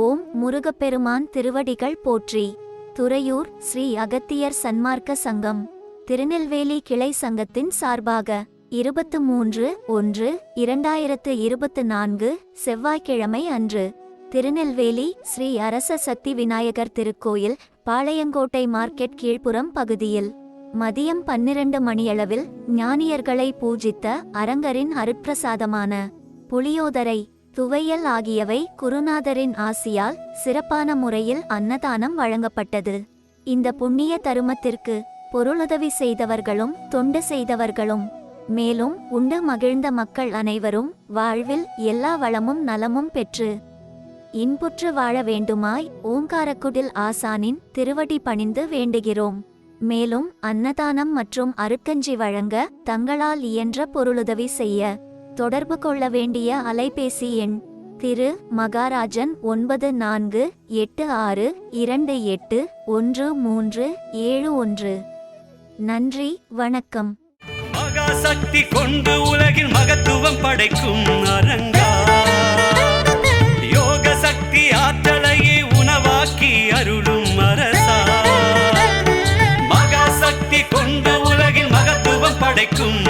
ஓம் முருகப்பெருமான் திருவடிகள் போற்றி. துறையூர் ஸ்ரீ அகத்தியர் சன்மார்க்க சங்கம். திருநெல்வேலி கிளை சங்கத்தின் சார்பாக இருபத்து மூன்று ஒன்று இரண்டாயிரத்து இருபத்து நான்கு செவ்வாய்க்கிழமை அன்று திருநெல்வேலி ஸ்ரீ அரச சக்தி விநாயகர் திருக்கோயில் பாளையங்கோட்டை மார்க்கெட் கீழ்ப்புறம் பகுதியில். மதியம் பன்னிரண்டு மணியளவில் ஞானியர்களை பூஜித்த அரங்கரின் அருட்பிரசாதமான புளியோதரை துவையல் ஆகியவை குருநாதரின் ஆசியால் சிறப்பான முறையில் அன்னதானம் வழங்கப்பட்டது. இந்த புண்ணிய தருமத்திற்கு பொருளுதவி செய்தவர்களும் தொண்டு செய்தவர்களும் மேலும் உண்டு மகிழ்ந்த மக்கள் அனைவரும் வாழ்வில் எல்லா வளமும் நலமும் பெற்று இன்புற்று வாழ வேண்டுமாய் ஓங்காரக்குடில் ஆசானின் திருவடி பணிந்து வேண்டுகிறோம். மேலும் அன்னதானம் மற்றும் அருட்கஞ்சி வழங்க தங்களால் இயன்ற பொருளுதவி செய்ய தொடர்பு கொள்ள வேண்டிய அலைபேசி எண் திரு மகாராஜன் ஒன்பது நான்கு எட்டு ஆறு இரண்டு எட்டு ஒன்று மூன்று ஏழு ஒன்று. நன்றி வணக்கம். மகாசக்தி கொண்டு உலகில் மகத்துவம் படைக்கும் அரங்கா. யோக சக்தி ஆற்றலையே உணவாக்கி அருளும் அரசா. மகாசக்தி கொண்டு உலகில் மகத்துவம் படைக்கும்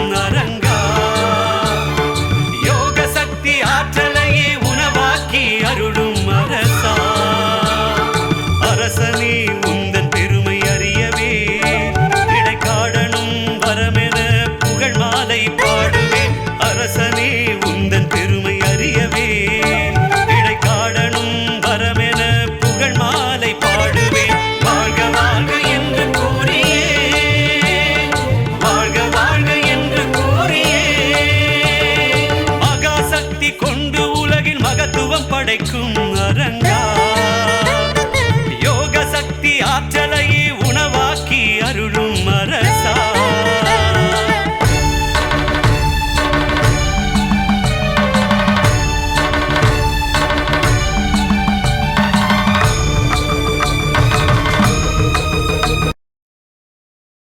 கொண்டு உலகில் மகத்துவம் படைக்கும்